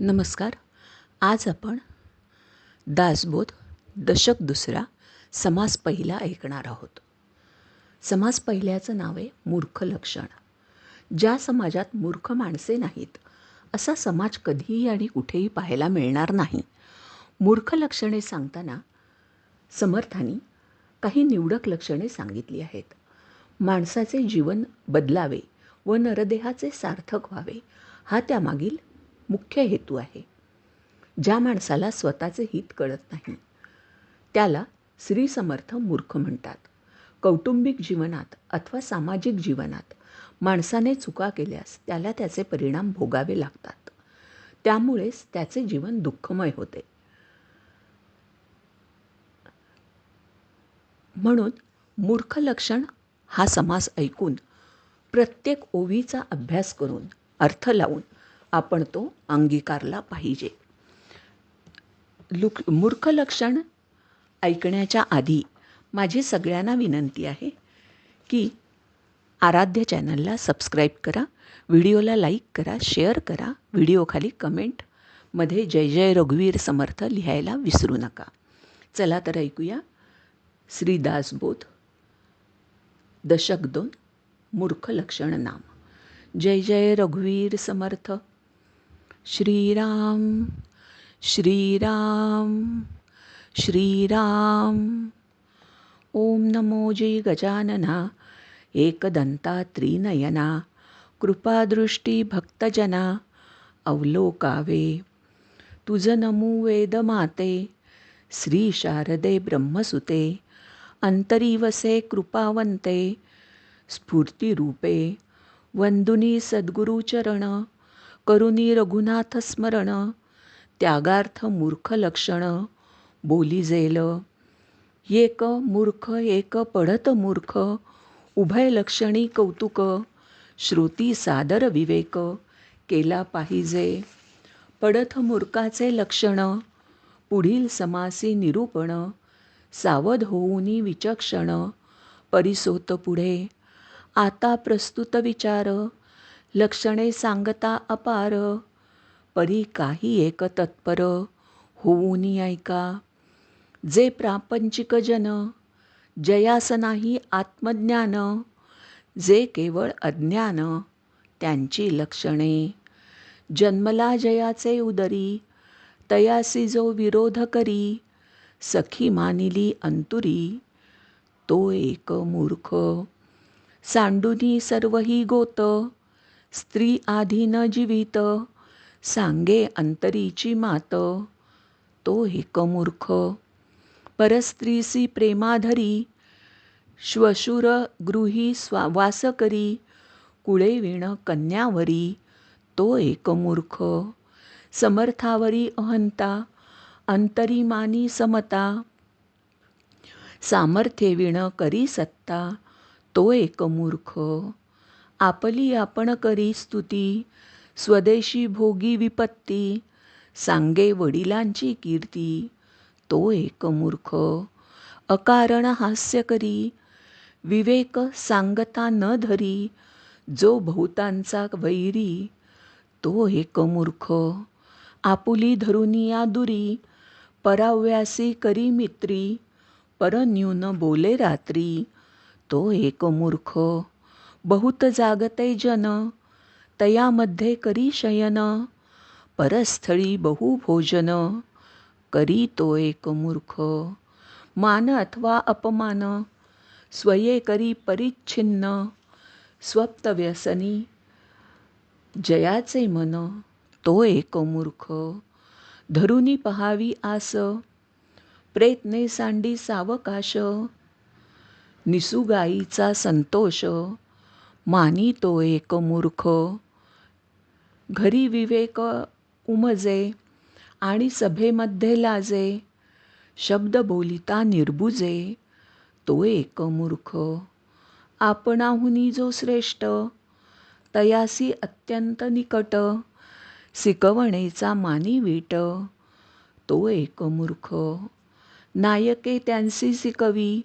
नमस्कार. आज आपण दासबोध दशक दुसरा समास पहिला ऐकणार आहोत. समास पहिल्याचं नाव आहे मूर्ख लक्षण. ज्या समाजात मूर्ख माणसे नाहीत असा समाज कधीही आणि कुठेही पाहायला मिळणार नाही. मूर्ख लक्षणे सांगताना समर्थांनी काही निवडक लक्षणे सांगितली आहेत. माणसाचे जीवन बदलावे व नरदेहाचे सार्थक व्हावे हा त्यामागील मुख्य हेतू आहे. ज्या माणसाला स्वतःचे हित कळत नाही त्याला श्री समर्थ मूर्ख म्हणतात. कौटुंबिक जीवनात अथवा सामाजिक जीवनात माणसाने चुका केल्यास त्याला त्याचे परिणाम भोगावे लागतात. त्यामुळेच त्याचे जीवन दुःखमय होते. म्हणून मूर्ख लक्षण हा समास ऐकून प्रत्येक ओवीचा अभ्यास करून अर्थ लावून आपण तो अंगीकारला पाहिजे. लुक मूर्ख लक्षण ऐकण्याच्या आधी माझी सगळ्यांना विनंती आहे की आराध्य चॅनलला सबस्क्राईब करा व्हिडिओला लाईक करा शेअर करा व्हिडिओखाली कमेंटमध्ये जय जय रघुवीर समर्थ लिहायला विसरू नका. चला तर ऐकूया श्रीदासबोध दशक दोन मूर्ख लक्षण नाम. जय जय रघुवीर समर्थ. श्रीराम श्रीराम श्रीराम। ओम नमो जे गजानना एकदंता त्रिनयना कृपादृष्टी भक्तजना अवलोकावे। तुझ नमू वेदमाते श्री शारदे ब्रह्मसुते अंतरीवसे कृपावंते स्फूर्तिरूपे वंदुनी सद्गुरुचरण करुनी रघुनाथ स्मरण त्यागार्थ मूर्ख लक्षण बोली जेल. एक मूर्ख एक पडत मूर्ख उभय लक्षणी कौतुक श्रुती सादर विवेक केला पाहिजे. पडत मूर्खाचे लक्षण पुढील समासी निरूपण सावध होऊनी विचक्षण परिसोत पुढे. आता प्रस्तुत विचार लक्षणे सांगता अपार. परी काही एक तत्पर. होऊन ऐका. जे प्रापंचिक जन जयास नाही आत्मज्ञान जे केवळ अज्ञान त्यांची लक्षणे. जन्मला जयाचे उदरी तयासी जो विरोध करी सखी मानिली अंतुरी तो एक मूर्ख. सांडुनी सर्वही गोत स्त्री आधी न जीवित सांगे अंतरीची मात तो एक मूर्ख. परस्त्रीसी प्रेमाधरी श्वशुर गृही स्वा वास करी कुळेविण कन्यावरी तो एक मूर्ख. समर्थावरी अहंता अंतरिमानी समता. सामर्थ्य विण करी सत्ता तो एक मूर्ख. आपली आपण करी स्तुती स्वदेशी भोगी विपत्ती सांगे वडिलांची कीर्ती तो एक मूर्ख अकारण हास्य करी विवेक सांगता न धरी जो भोवतांचा वैरी तो एक मूर्ख आपुली धरुनिया दुरी पराव्यासी करी मित्री परन्यून बोले रात्री तो एक मूर्ख. बहुत जागते जन तयामध्ये करी शयन परस्थळी बहुभोजन करी तो एक मूर्ख मान अथवा अपमान स्वये करी परिच्छिन्न स्वप्तव्यसनी जयाचे मन तो एक मूर्ख धरुनी पहावी आस प्रेतने सांडी सावकाश निसुगाईचा संतोष मानी तो एक मूर्ख घरी विवेक उमजे आणि सभेमध्ये लाजे. शब्द बोलिता निर्बुजे तो एक मूर्ख आपणाहुनी जो श्रेष्ठ तयासी अत्यंत निकट. शिकवणेचा मानी वीट तो एक मूर्ख नायके त्यांसी शिकवी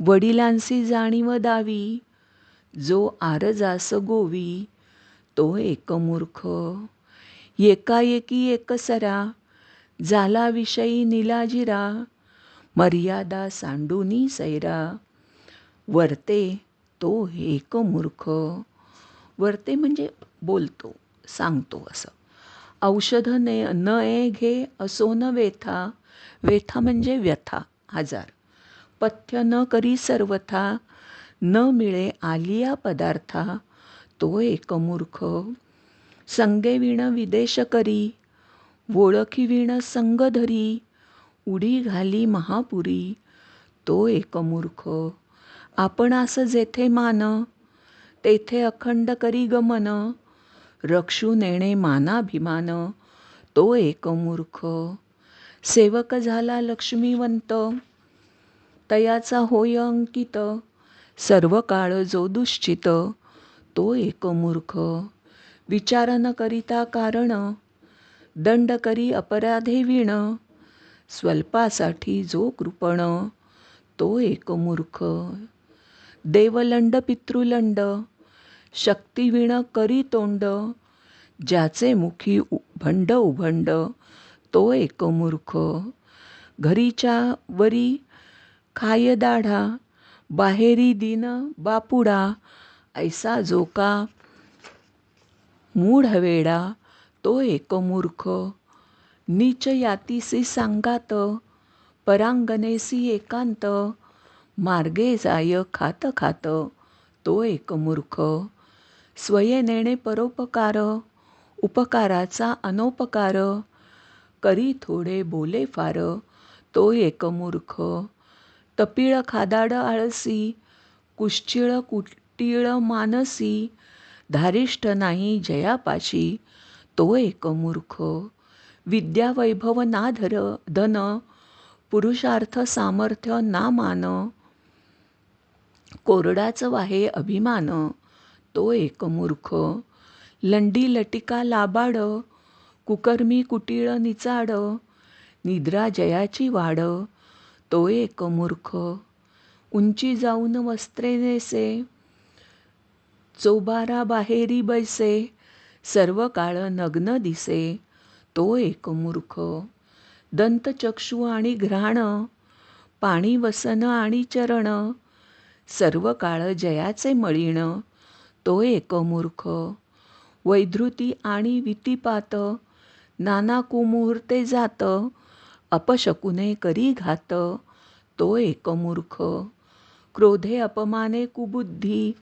वडिलांसी जाणीव दावी. जो आरजास गोवी तो एक मूर्ख. एकाएकी एकसरा झाला विषयी निलाजिरा मर्यादा सांडूनी सैरा. वर्ते तो एक मूर्ख. वर्ते म्हणजे बोलतो सांगतो असं. औषध ने न ए घे असो न वेथा वेथा म्हणजे व्यथा आजार. पथ्य न करी सर्वथा. न मिळे आलिया पदार्था तो एक मूर्ख. संगे विण विदेश करी ओळखी विण संग धरी उडी घाली महापुरी तो एक मूर्ख. आपण असं जेथे मान तेथे अखंड करी गमन रक्षू नेणे मानाभिमान तो एक मूर्ख. सेवक झाला लक्ष्मीवंत तयाचा होय अंकित सर्व काळ जो दुश्चित तो एक मूर्ख. विचार न करिता कारण दंड करी अपराधे विण. स्वल्पासाठी जो कृपण तो एक मूर्ख. देवलंड पितृलंड शक्तिविण करी तोंड. ज्याचे मुखी भंड उभंड तो एक मूर्ख. घरीच्या वरी खाय दाढा बाहेरी दिन बापुडा ऐसा जोका मूढ वेडा तो एक मूर्ख. नीच यातीसी सांगात परांगणेसी एकांत मार्गे जाय खात खात तो एक मूर्ख. स्वये नेणे परोपकार उपकाराचा अनोपकार करी थोडे बोले फार तो एक मूर्ख. तपिळ खादाड आळसी कुश्चिळ कुटीळ मानसी धारिष्ठ नाही जयापाशी तो एक मूर्ख. विद्या वैभव ना धर धन पुरुषार्थ सामर्थ्य ना मान कोरडाच वाहे अभिमान तो एक मूर्ख. लंडी लटिका लाबाड कुकर्मी कुटीळ निचाड निद्रा जयाची वाड तो एक मूर्ख उंची जाऊन वस्त्रे नेसे. चोबारा बाहेरी बैसे. सर्व काळ नग्न दिसे. तो एक मूर्ख दंतचक्षू आणि घ्राण. पाणी वसन आणि चरण. सर्व काळ जयाचे मळीण. तो एक मूर्ख वैधृती आणि वितिपात. नाना कुमुहूर्ते जात. अपशकुने करी घात तो एक मूर्ख. क्रोधे अपमाने कुबुद्धी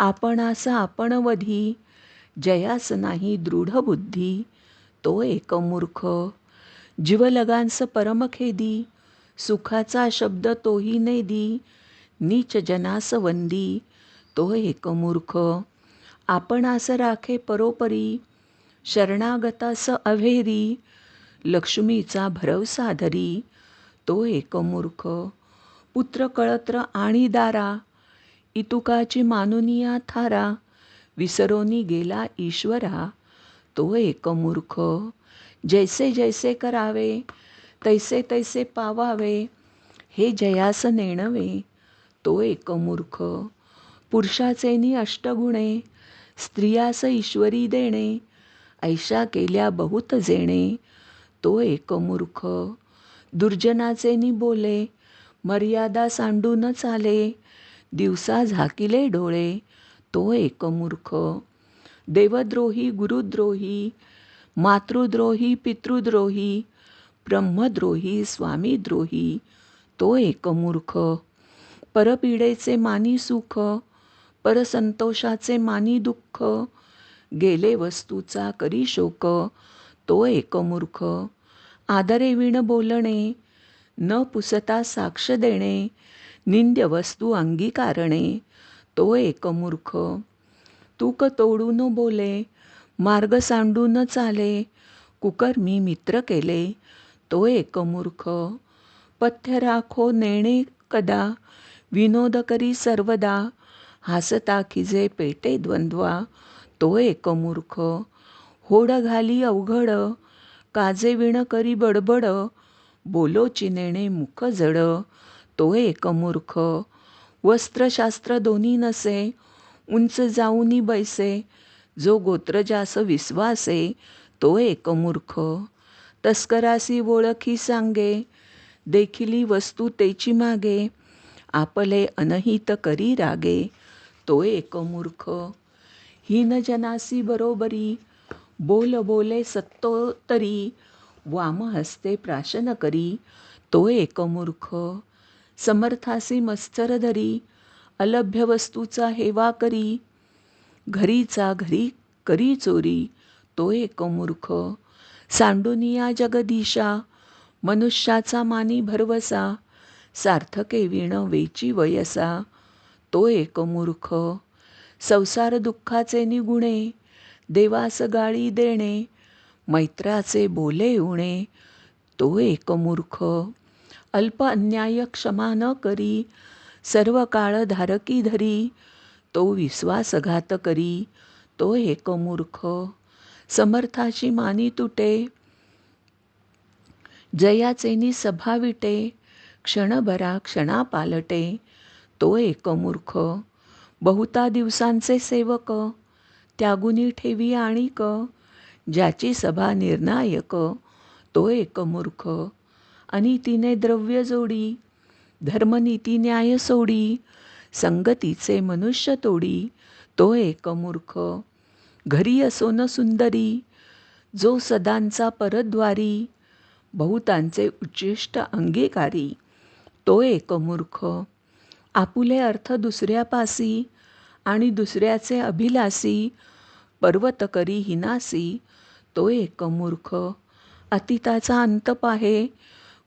आपणास आपण वधी. जयास नाही दृढ बुद्धी तो एक मूर्ख. जीवलगांस परमखेदी सुखाचा शब्द तोही नेदी. नीच जनास वंदी तो एक मूर्ख. आपणास राखे परोपरी शरणागतास अभेरी लक्ष्मीचा भरवसा धरी तो एक मूर्ख पुत्र कळत्र आणि दारा इतुकाची मानुनिया थारा विसरोनी गेला ईश्वरा तो एक मूर्ख. जैसे जैसे करावे तैसे तैसे पावावे हे जयास नेणवे तो एक मूर्ख. पुरुषाचेनी अष्टगुणे स्त्रियास ईश्वरी देणे ऐशा केल्या बहुत जेणे तो एक मूर्ख दुर्जनाचे बोले मर्यादा सांडूनच आले. दिवसा झाकिले डोळे तो एक मूर्ख देवद्रोही गुरुद्रोही मातृद्रोही पितृद्रोही ब्रह्मद्रोही स्वामीद्रोही तो एक मूर्ख परपीडेचे मानी सुख परसंतोषाचे मानी दुःख गेले वस्तूचा करी शोक तो एक मूर्ख आदरे विण बोलणे न पुसता साक्ष देणे निंद्य वस्तू अंगीकारणे तो एक मूर्ख तूक तोडून बोले मार्ग सांडून चाले कुकर्मी मित्र केले तो एक मूर्ख पथ्य राखो नेणे कदा विनोद करी सर्वदा हसता खिजे पेटे द्वंद्वा तो एक मूर्ख होड घाली अवघड काजे विण करी बडबड बोलो चिनेणे मुख जड तो एक मूर्ख. वस्त्रशास्त्र दोन्ही नसे उंच जाऊनी बैसे जो गोत्रजास विश्वासे तो एक मूर्ख. तस्करासी ओळखी सांगे देखिली वस्तू तेची मागे आपले अनहित करी रागे तो एक मूर्ख. हीन जनासी बरोबरी बोल बोले सत्तोतरी वामहस्ते प्राशन करी तो एक मूर्ख. समर्थासी मत्सर धरी अलभ्य वस्तूचा हेवा करी. घरीचा घरी करी चोरी तो एक मूर्ख. सांडुनिया जगदीशा मनुष्याचा मानी भरवसा सार्थके विण वेची वयसा तो एक मूर्ख. संसार दुःखाचे निगुणे देवास गाळी देणे मैत्राचे बोले उणे तो एक मूर्ख. अल्प अन्याय क्षमा न करी सर्व काळ धारकी धरी तो विश्वासघात करी तो एक मूर्ख. समर्थाची मानी तुटे जयाचेनी सभा विटे क्षणभरा क्षणा पालटे तो एक मूर्ख. बहुता दिवसांचे सेवक त्यागुनी ठेवी आणिक ज्याची सभा निर्णायक तो एक मूर्ख. आणि तिने द्रव्य जोडी धर्मनीती न्याय सोडी संगतीचे मनुष्य तोडी तो एक मूर्ख. घरी असो न सुंदरी जो सदांचा परद्वारी बहुतांचे उच्चिष्ट अंगीकारी तो एक मूर्ख. आपुले अर्थ दुसऱ्यापासी आणि दुसऱ्याचे अभिलासी पर्वत करी हिनासी तो एक मूर्ख. अतिताचा अंत पाहे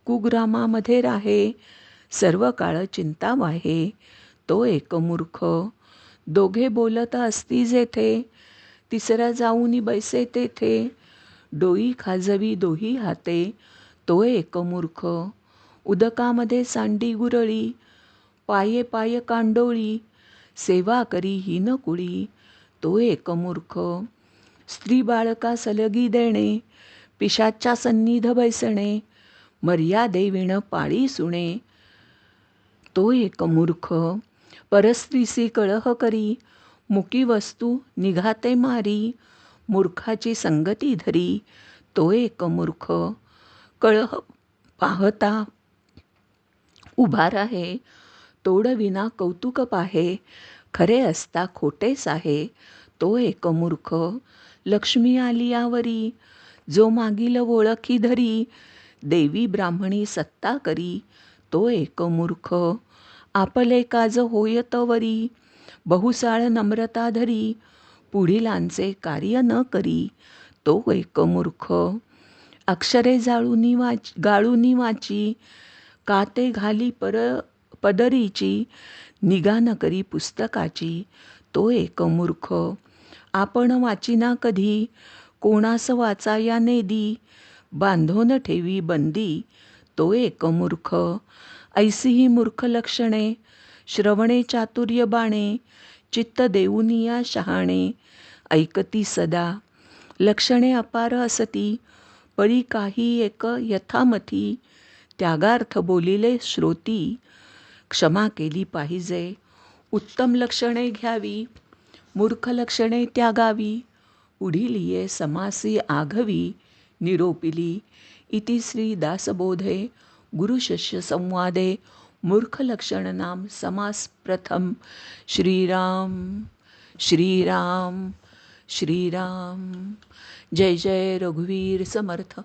कुग्रामामध्ये राहे सर्व काळ चिंता वाहे तो एक मूर्ख. दोघे बोलत असती जेथे तिसरा जाऊनी बैसे तेथे डोई खाजवी दोही हाते तो एक मूर्ख. उदकामध्ये सांडी गुरळी पाये पाय कांडोळी सेवा करी हिन कुळी तो एक मूर्ख स्त्री बाळका सलगी देणे पिशाच्या सन्निध बैसणे मर्यादे विण पाळी सुणे. तो एक मूर्ख परस्त्रीसी कळह करी मुकी वस्तू निघाते मारी. मूर्खाची संगती धरी तो एक मूर्ख कळह पाहता उभा राहे तोडविना कौतुक पाहे. खरे असता खोटेच आहे तो एक मूर्ख. लक्ष्मी आली यावरी जो मागील ओळखी धरी देवी ब्राह्मणी सत्ता करी तो एक मूर्ख. आपले काज होयत वरी बहुसाळ नम्रता धरी पुढीलांचे कार्य न करी तो एक मूर्ख. अक्षरे जाळूनी वाच गाळूनी वाची काते घाली पर पदरीची निगा न करी पुस्तकाची तो एक मूर्ख. आपण वाचिना कधी? कोणास वाचा या बांधो बांधून ठेवी बंदी तो एक मूर्ख. ऐसी ही मूर्ख लक्षणे श्रवणे चातुर्य बाणे चित्त देऊनिया शहाणे. ऐकती सदा लक्षणे अपार असती परी काही एक यथामथी. त्यागार्थ बोलिले श्रोती क्षमा केली पाहिजे. उत्तम लक्षणे घ्यावी. मूर्ख लक्षणे त्यागावी. पुढील ये समासी आघवी. निरोपिली. इति श्री दासबोधे. गुरुशिष्य संवादे. मूर्ख लक्षण नाम समास प्रथम. श्रीराम श्रीराम श्रीराम. जय जय रघुवीर समर्थ.